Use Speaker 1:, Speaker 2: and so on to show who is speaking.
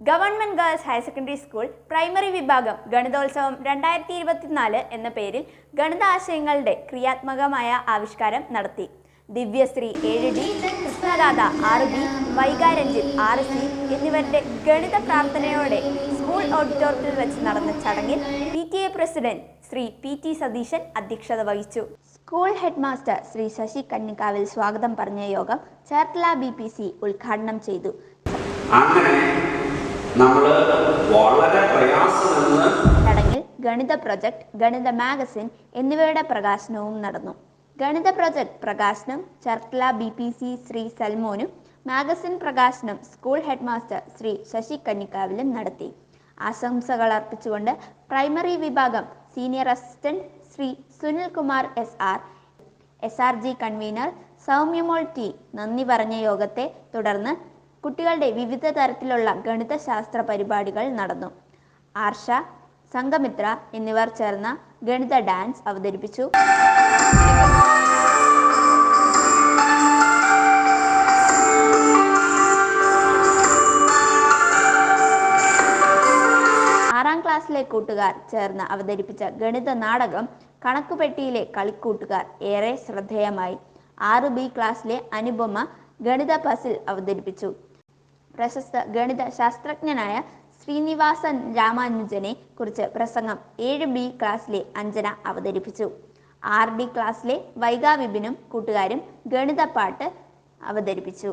Speaker 1: Government girls higher secondary school primary വിഭാഗം ഗണിതോത്സവം രണ്ടായിരത്തി ഇരുപത്തിനാല് എന്ന പേരിൽ ഗണിതാശയങ്ങളുടെ ക്രിയാത്മകമായ ആവിഷ്കാരം നടത്തി. ദിവ്യശ്രീ ഏഴ് ഡി കൃഷ്ണരാധ ആറ് ബി വൈകാരഞ്ജിത്ത് ആറ് സി എന്നിവരുടെ ഗണിത പ്രാർത്ഥനയോടെ സ്കൂൾ ഓഡിറ്റോറിയത്തിൽ വെച്ച് നടന്ന ചടങ്ങിൽ P T A president Shri P T Satheesan അധ്യക്ഷത വഹിച്ചു. School head master Shri Sasi Kannikkavil സ്വാഗതം പറഞ്ഞ യോഗം ചേർത്തല ബി പി സി ഉദ്ഘാടനം ചെയ്തു.
Speaker 2: അങ്ങനെ നമ്മൾ വളരെ പ്രയാസമെന്ന്
Speaker 1: ചടങ്ങിൽ ഗണിത പ്രൊജക്ട് ഗണിത മാഗസിൻ എന്നിവയുടെ പ്രകാശനവും നടന്നു. ഗണിത പ്രൊജക്ട് പ്രകാശനം Charkala B P C Shri സൽമോനും magazine പ്രകാശനം school head master Shri Sasi കന്നിക്കാവിലും നടത്തി. ആശംസകൾ അർപ്പിച്ചുകൊണ്ട് പ്രൈമറി വിഭാഗം senior assistant Shri Sunil Kumar S R S R G convener Soumyamol T നന്ദി പറഞ്ഞ യോഗത്തെ തുടർന്ന് കുട്ടികളുടെ വിവിധ തരത്തിലുള്ള ഗണിതശാസ്ത്ര പരിപാടികൾ നടന്നു. ആർഷ സംഘമിത്ര എന്നിവർ ചേർന്ന ഗണിത ഡാൻസ് അവതരിപ്പിച്ചു. ക്ലാസ്സിലെ കൂട്ടുകാർ ചേർന്ന് അവതരിപ്പിച്ച ഗണിത നാടകം കണക്കുപെട്ടിയിലെ കളിക്കൂട്ടുകാർ ഏറെ ശ്രദ്ധേയമായി. ആറ് ബി ക്ലാസ്സിലെ അനുപമ ഗണിത പസിൽ അവതരിപ്പിച്ചു. പ്രശസ്ത ഗണിത ശാസ്ത്രജ്ഞനായ ശ്രീനിവാസൻ രാമാനുജനെ കുറിച്ച് പ്രസംഗം ഏഴ് ബി ക്ലാസ്സിലെ അഞ്ജന അവതരിപ്പിച്ചു. ആർ ഡി ക്ലാസ്സിലെ വൈഗാ വിപിനും കൂട്ടുകാരും ഗണിത പാട്ട് അവതരിപ്പിച്ചു.